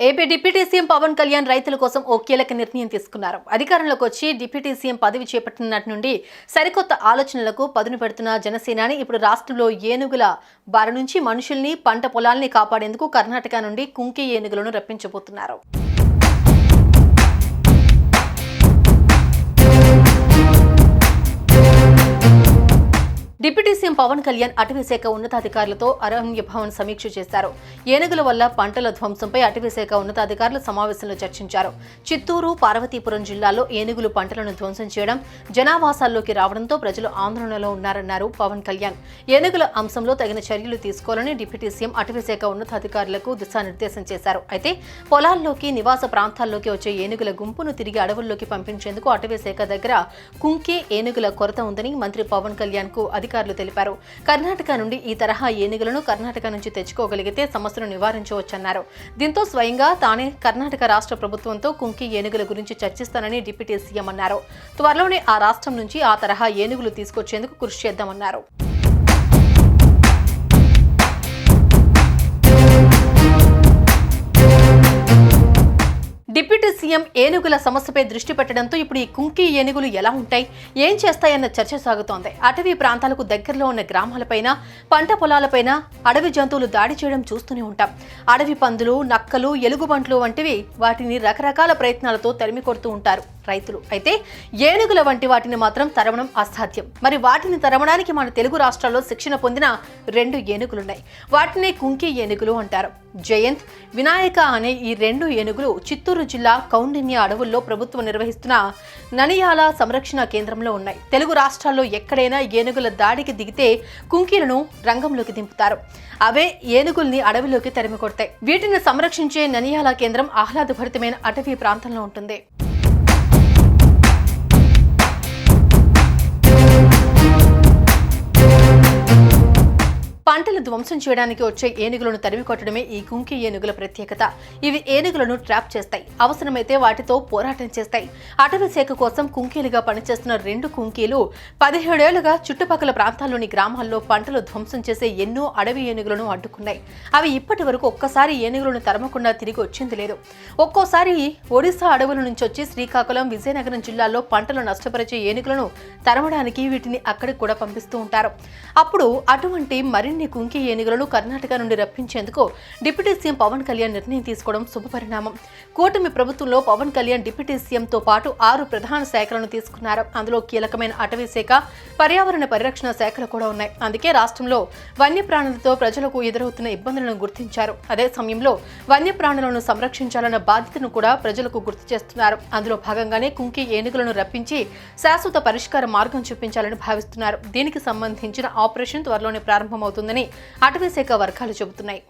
AP deputy CM Pawan Kalyan రైతుల కోసం ఓ కీలక నిర్ణయం తీసుకున్నారు. అధికారంలోకి వచ్చి డిప్యూటీ సీఎం పదవి చేపట్టినటి నుండి సరికొత్త ఆలోచనలకు పదును పెడుతున్న జనసేనాని ఇప్పుడు రాష్ట్రంలో ఏనుగుల బారి నుంచి మనుషుల్ని పంట పొలాల్ని కాపాడేందుకు కర్ణాటక నుండి కుంకి ఏనుగులను రప్పించబోతున్నారు. డిప్యూటీ సీఎం పవన్ కళ్యాణ్ అటవీ శాఖ ఉన్నతాధికారులతో అరణ్య భవన్ సమీక్ష చేశారు. ఏనుగుల వల్ల పంటల ధ్వంసంపై అటవీశాఖ ఉన్నతాధికారులు సమావేశంలో చర్చించారు. చిత్తూరు పార్వతీపురం జిల్లాలో ఏనుగులు పంటలను ధ్వంసం చేయడం జనావాసాల్లోకి రావడంతో ప్రజలు ఆందోళనలో ఉన్నారన్నారు పవన్ కళ్యాణ్. ఏనుగుల అంశంలో తగిన చర్యలు తీసుకోవాలని డిప్యూటీ సీఎం అటవీ శాఖ ఉన్నతాధికారులకు దిశానిర్దేశం చేశారు. అయితే పొలాల్లోకి నివాస ప్రాంతాల్లోకి వచ్చే ఏనుగుల గుంపును తిరిగి అడవుల్లోకి పంపించేందుకు అటవీశాఖ దగ్గర కుంకే ఏనుగుల కొరత ఉందని మంత్రి పవన్ కళ్యాణ్కు అధికారులు తెలిపారు. కర్ణాటక నుండి ఈ తరహా ఏనుగులను కర్ణాటక నుంచి తెచ్చుకోగలిగితే సమస్యను నివారించవచ్చన్నారు. దీంతో స్వయంగా తానే కర్ణాటక రాష్ట్ర ప్రభుత్వంతో కుంకి ఏనుగుల గురించి చర్చిస్తానని డిప్యూటీ సీఎం అన్నారు. త్వరలోనే ఆ రాష్ట్రం నుంచి ఆ తరహా ఏనుగులు తీసుకొచ్చేందుకు కృషి చేద్దామన్నారు. సీఎం ఏనుగుల సమస్యపై దృష్టి పెట్టడంతో ఇప్పుడు ఈ కుంకి ఏనుగులు ఎలా ఉంటాయి? ఏం చేస్తాయన్న చర్చ సాగుతోంది. అటవీ ప్రాంతాలకు దగ్గరలో ఉన్న గ్రామాలపైన పంట పొలాలపైన అడవి జంతువులు దాడి చేయడం చూస్తూనే ఉంటాం. అడవి పందులు నక్కలు ఎలుగుబంట్లు వంటివి వాటిని రకరకాల ప్రయత్నాలతో తరిమి కొడుతూ ఉంటారు రైతులు. అయితే ఏనుగుల వంటి వాటిని మాత్రం తరమడం అసాధ్యం. మరి వాటిని తరమడానికి మన తెలుగు రాష్ట్రాల్లో శిక్షణ పొందిన రెండు ఏనుగులున్నాయి. వాటినే కుంకి ఏనుగులు అంటారు. జయంత్ వినాయక అనే ఈ రెండు ఏనుగులు చిత్తూరు జిల్లా కౌండిన్య అడవుల్లో ప్రభుత్వం నిర్వహిస్తున్న ననియాల సంరక్షణ కేంద్రంలో ఉన్నాయి. తెలుగు రాష్ట్రాల్లో ఎక్కడైనా ఏనుగుల దాడికి దిగితే కుంకీలను రంగంలోకి దింపుతారు. అవే ఏనుగుల్ని అడవిలోకి తరిమి కొడతాయి వీటిని సంరక్షించే ననియాల కేంద్రం ఆహ్లాదభరితమైన అటవీ ప్రాంతంలో ఉంటుంది. ధ్వంసం చేయడానికి వచ్చే ఏనుగులను తరిమి కొట్టడమే ఈ కుంకి ఏనుగుల ప్రత్యేకత. ఇవి ఏనుగులను ట్రాప్ చేస్తాయి. అవసరమైతే వాటితో పోరాటం చేస్తాయి. అటవీ శాఖ కోసం కుంకీలుగా పనిచేస్తున్న రెండు కుంకీలు పదిహేడేళ్ళుగా చుట్టుపక్కల ప్రాంతాల్లోని గ్రామాల్లో పంటలు ధ్వంసం చేసే ఎన్నో అడవి ఏనుగులను అడ్డుకున్నాయి. అవి ఇప్పటి వరకు ఒక్కసారి ఏనుగులను తరమకుండా తిరిగి వచ్చింది లేదు. ఒక్కోసారి ఒడిశా అడవుల నుంచి వచ్చి శ్రీకాకుళం విజయనగరం జిల్లాల్లో పంటలు నష్టపరిచే ఏనుగులను తరమడానికి వీటిని అక్కడికి కూడా పంపిస్తూ ఉంటారు. అప్పుడు అటువంటి మరిన్ని కుంకి ఏనుగులను కర్ణాటక నుండి రప్పించేందుకు డిప్యూటీ సీఎం పవన్ కళ్యాణ్ నిర్ణయం తీసుకోవడం శుభపరిణామం కూటమి ప్రభుత్వంలో పవన్ కళ్యాణ్ డిప్యూటీ సీఎంతో పాటు ఆరు ప్రధాన శాఖలను తీసుకున్నారు. అందులో కీలకమైన అటవీ శాఖ పర్యావరణ పరిరక్షణ శాఖలు కూడా ఉన్నాయి. అందుకే రాష్ట్రంలో వన్యప్రాణులతో ప్రజలకు ఎదురవుతున్న ఇబ్బందులను గుర్తించారు. అదే సమయంలో వన్యప్రాణులను సంరక్షించాలన్న బాధ్యతను కూడా ప్రజలకు గుర్తు చేస్తున్నారు. అందులో భాగంగానే కుంకి ఏనుగులను రప్పించి శాశ్వత పరిష్కార మార్గం చూపించాలని భావిస్తున్నారు. దీనికి సంబంధించిన ఆపరేషన్ త్వరలోనే ప్రారంభమవుతుందని అటవీశాఖ వర్గాలు చెబుతున్నాయి.